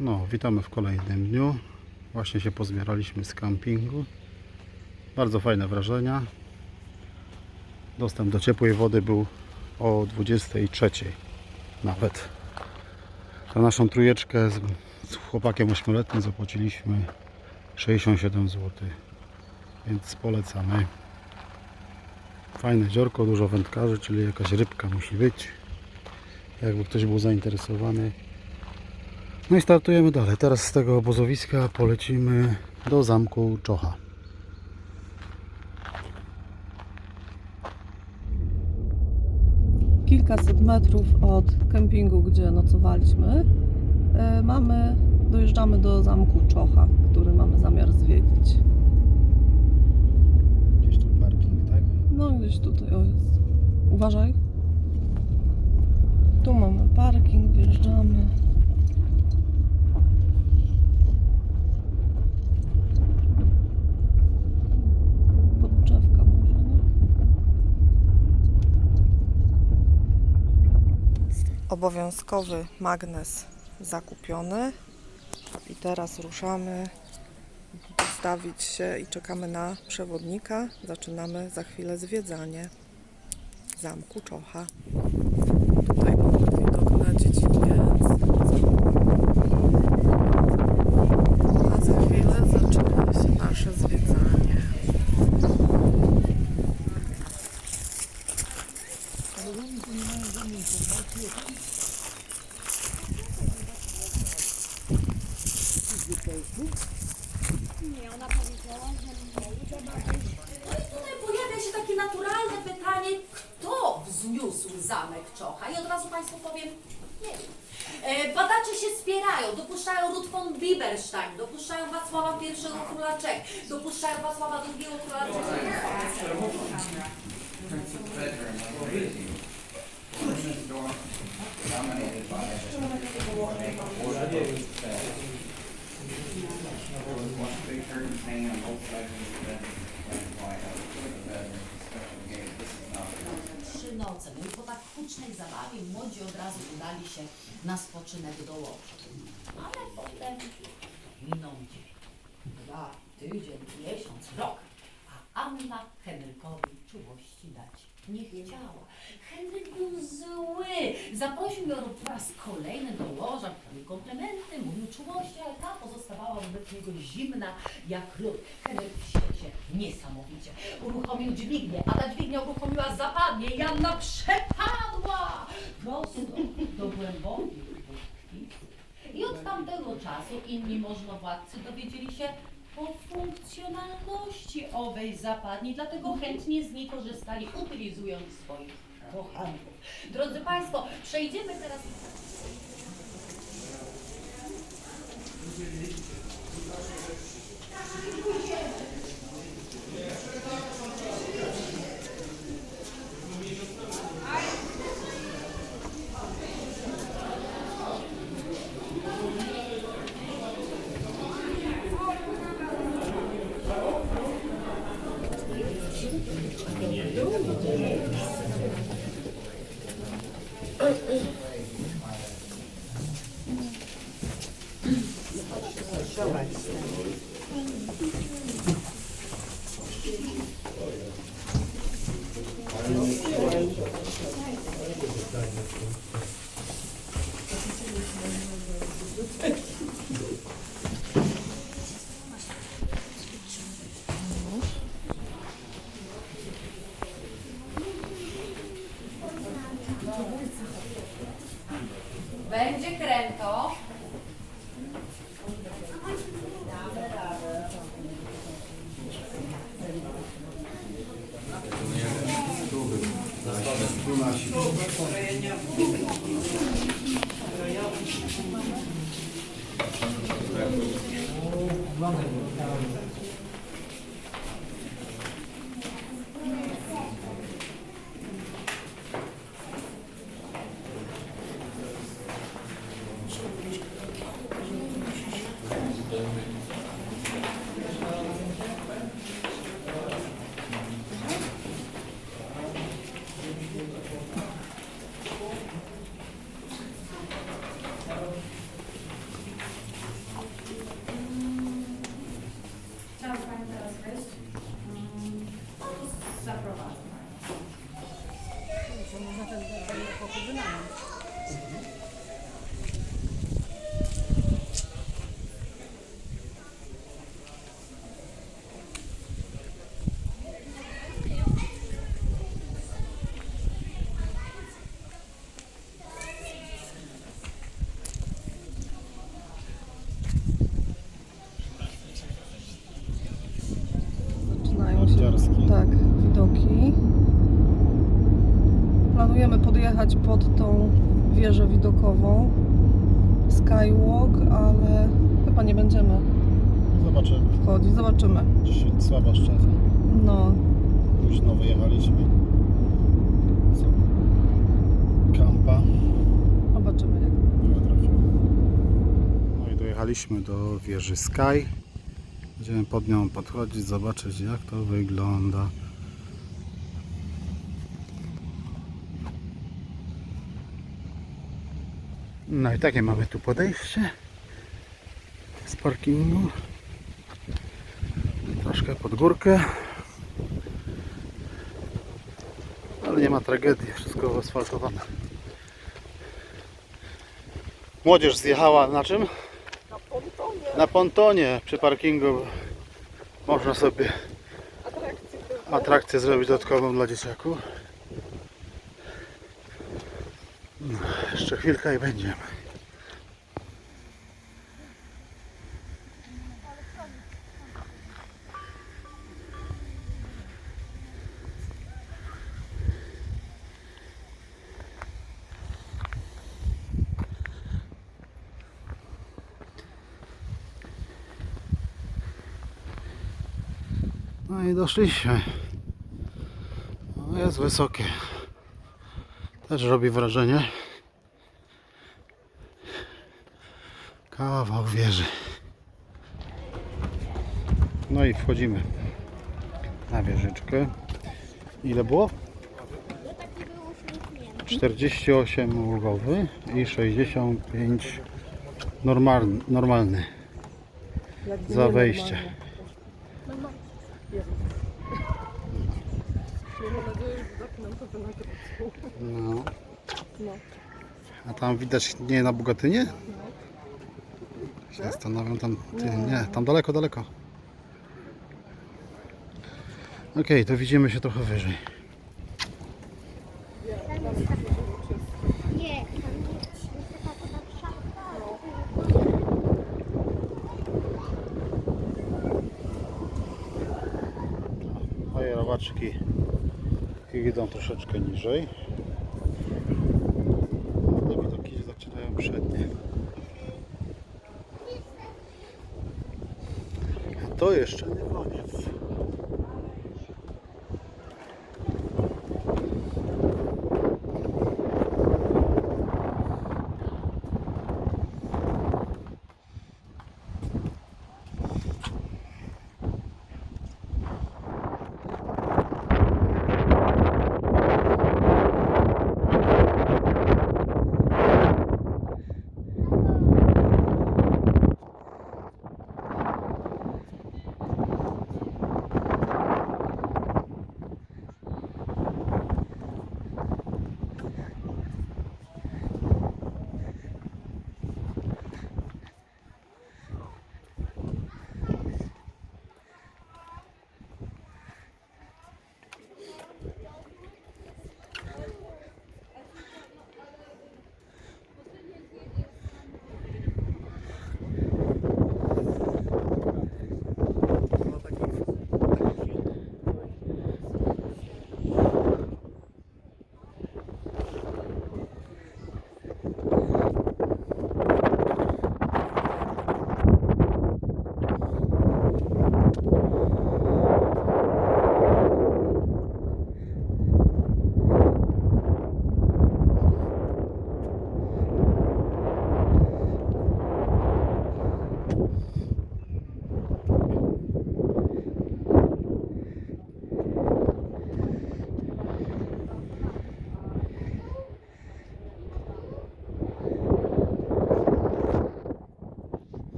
No, witamy w kolejnym dniu. Właśnie się pozbieraliśmy z kampingu. Bardzo fajne wrażenia. Dostęp do ciepłej wody był o 23 nawet. Za naszą trójeczkę z, z chłopakiem ośmioletnim zapłaciliśmy 67 zł. Więc polecamy. Fajne jeziorko, dużo wędkarzy, czyli jakaś rybka musi być. Jakby ktoś był zainteresowany. No i startujemy dalej. Teraz z tego obozowiska polecimy do zamku Czocha. kilkaset metrów od kempingu, gdzie nocowaliśmy, e, mamy, dojeżdżamy do zamku Czocha, który mamy zamiar zwiedzić. Gdzieś tu parking, tak? No gdzieś tutaj o jest. Uważaj. Tu mamy parking, wjeżdżamy. Pod drzewka może, nie? Obowiązkowy magnes zakupiony. I teraz ruszamy ustawić się i czekamy na przewodnika. Zaczynamy za chwilę zwiedzanie zamku Czocha. Tutaj mamy widok na dziedziniec. A za chwilę zaczyna się nasze zwiedzanie. Tutaj pojawia się takie naturalne pytanie, kto wzniósł zamek Czocha? I od razu Państwu powiem, nie wiem. E, Badacze się spierają, dopuszczają Ruth von Bieberstein, dopuszczają Wacława I króla Czech, dopuszczają Wacława II króla Czech. I po tak hucznej zabawie młodzi od razu udali się na spoczynek do łoża. Ale potem minął dzień, dwa, tydzień, miesiąc, rok, a Anna Henrykowi czułości dać nie chciała. Henryk był zły. Zaprosił ją po raz kolejny do łoża, prawił komplementy, mówił czułości, ale ta pozostawała wobec niego zimna jak lód. Inni możnowładcy dowiedzieli się o funkcjonalności owej zapadni, dlatego chętnie z niej korzystali, utylizując swoich kochanków. Drodzy Państwo, przejdziemy teraz... Będzie Skywalk, ale chyba nie będziemy Zobaczymy. wchodzić. Zobaczymy. Dzisiaj słaba szczęścia. No, Późno wyjechaliśmy. Co? Kampa. zobaczymy jak. Nie trafiło. No i dojechaliśmy do wieży Sky. Będziemy pod nią podchodzić, zobaczyć jak to wygląda. No i takie mamy tu podejście z parkingu. Troszkę pod górkę. Ale nie ma tragedii, wszystko asfaltowane. Młodzież zjechała na czym? Na pontonie Na pontonie przy parkingu. Można sobie atrakcję zrobić dodatkową dla dzieciaków. No, jeszcze chwilkę i będziemy. No i doszliśmy. No jest wysokie. Też robi wrażenie. Kawał wieży. No i wchodzimy na wieżyczkę. Ile było? 48 ulgowy i 65 normalny. normalny. Za wejście. No. A tam widać nie na Bogatynie? Zastanawiam tam. Ty, nie, tam daleko, daleko. Okej, to widzimy się trochę wyżej. Moje robaczki idą troszeczkę niżej. Jeszcze nie koniec.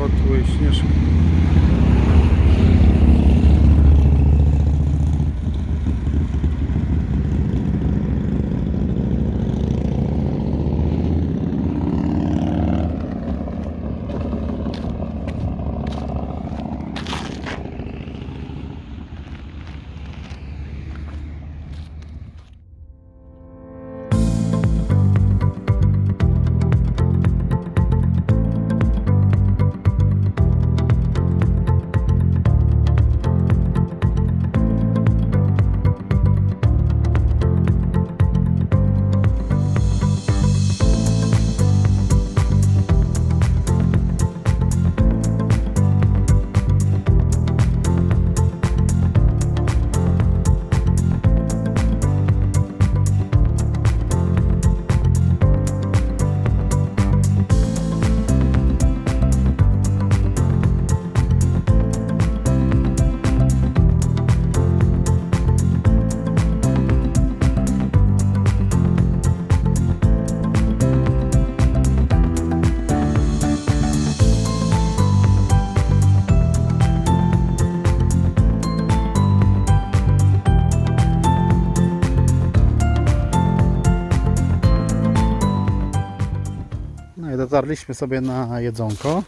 Тот твой снежок. Dotarliśmy sobie na jedzonko.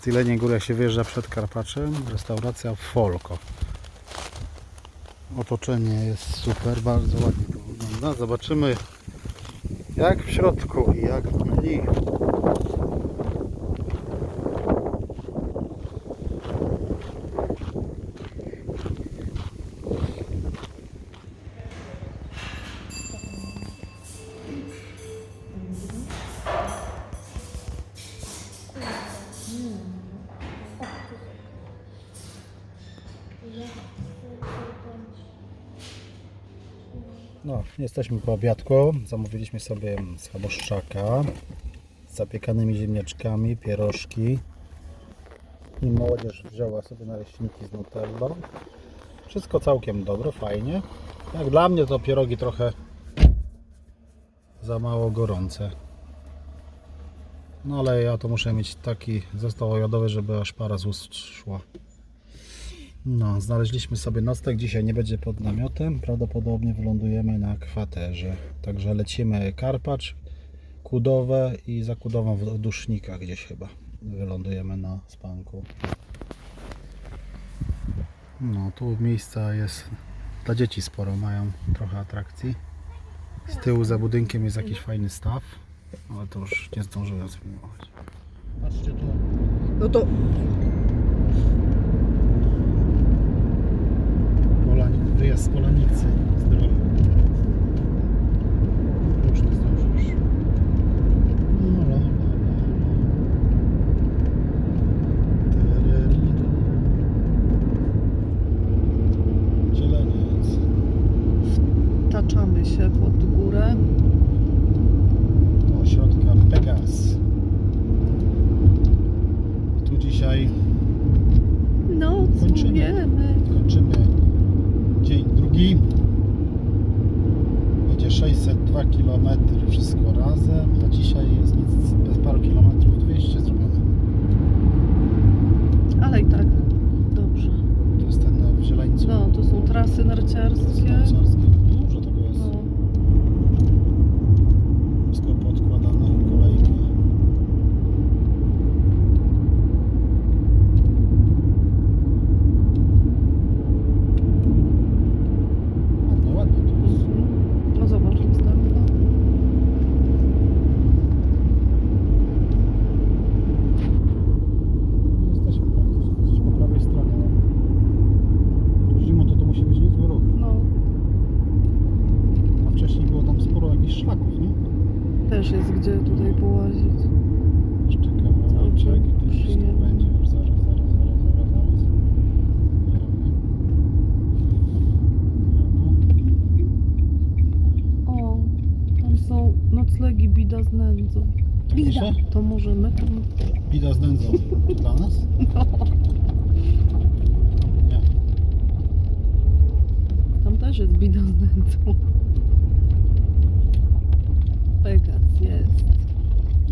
Z Jeleniej Góry się wjeżdża przed Karpaczem. Restauracja Folko. Otoczenie jest super, bardzo ładnie to wygląda. Zobaczymy jak w środku i jak menu. Jesteśmy po obiadku. Zamówiliśmy sobie schaboszczaka z zapiekanymi ziemniaczkami, pierożki. I młodzież wzięła sobie naleśniki z nutellą. Wszystko całkiem dobre, fajnie. Jak dla mnie to pierogi trochę za mało gorące. No ale ja to muszę mieć taki zestaw ojadowy, żeby aż para z ust szła. No, znaleźliśmy sobie nocleg. Dzisiaj nie będzie pod namiotem. Prawdopodobnie wylądujemy na kwaterze. Także lecimy Karpacz, Kudowe i za Kudową w Dusznikach gdzieś chyba. Wylądujemy na spanku. No, tu miejsca jest dla dzieci sporo. Mają trochę atrakcji. Z tyłu za budynkiem jest jakiś fajny staw. Ale to już nie zdążyłem sfilmować. Patrzcie tu. No to Wyjazd z Polanicy. Zdrowy. Już nie zdążysz. No, la, la, la, la. Tereridu. Zieleniec. taczamy się pod górę. Do ośrodka Pegas. I tu dzisiaj Nocujemy. kończymy dzień drugi. Będzie 602 km wszystko razem, a dzisiaj jest nic bez paru kilometrów 200 zrobione. Ale i tak dobrze. To jest ten w Zieleńcu. No, tu są trasy narciarskie. Narciarskie. Dużo tego jest. No. Wszystko podkładane w kolejkę. Ładnie, ładnie tu jest. No zobacz, następna. Jesteśmy praktycznie gdzieś po prawej stronie. no. Tu zimą to, to musi być niezły ruch. No, A wcześniej było tam sporo jakichś szlaków, nie? też jest gdzie tutaj połazić. Jeszcze kawałeczek i to wszystko Przyjemnie. będzie. Już zaraz, zaraz, zaraz, zaraz, zaraz. O, tam są noclegi bida z nędzą. Bida. To możemy tam... Bida z nędzą. Dla nas? No, Nie. tam też jest bida z nędzą. Pegas jest.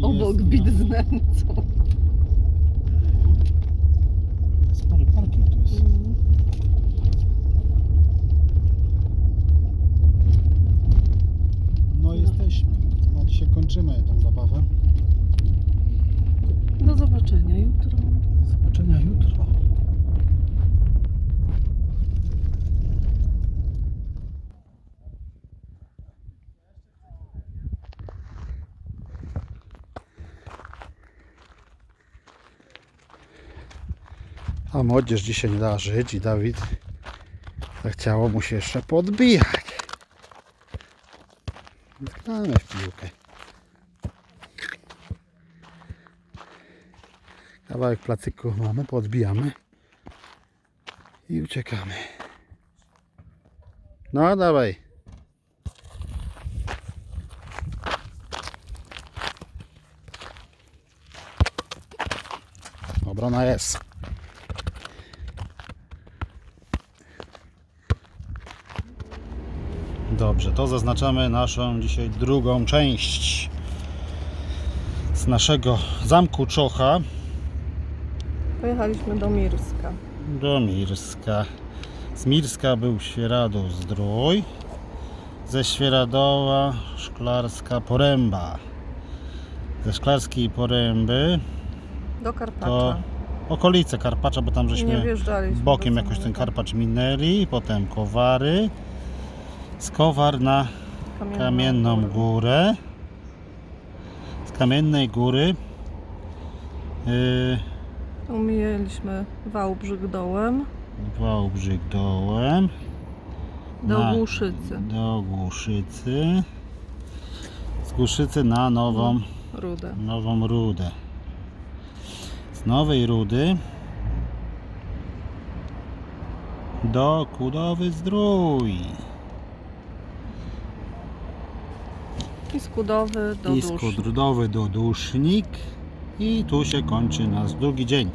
Obok Jest, bid no. z nędzą. Spory parking tu jest. No jesteśmy. Na dzisiaj kończymy tą zabawę. Do zobaczenia jutro. Do zobaczenia jutro. A młodzież dzisiaj nie dała żyć i Dawid zachciało mu się jeszcze podbijać. Gramy w piłkę. Kawałek placyku mamy, podbijamy i uciekamy. No dawaj. Obrona jest. Dobrze, to zaznaczamy naszą dzisiaj drugą część z naszego zamku Czocha Pojechaliśmy do Mirska. do Mirska. Z Mirska był Świeradów Zdrój, ze Świeradowa Szklarska Poręba. Ze Szklarskiej Poręby Do Karpacza. to okolice Karpacza, bo tam żeśmy bokiem jakoś ten Karpacz minęli, potem Kowary, z Kowar na Kamienną Kamienną Górę. Górę. Z Kamiennej Góry yy, Umijaliśmy Wałbrzyk dołem Wałbrzyk dołem. do na- Głuszycy. Do Głuszycy. Z Głuszycy na Nową, Rudę. nową Rudę. Z Nowej Rudy do Kudowy Zdrój. I Skudowy do I z. Kudrudowy do Dusznik. I tu się kończy nasz drugi dzień.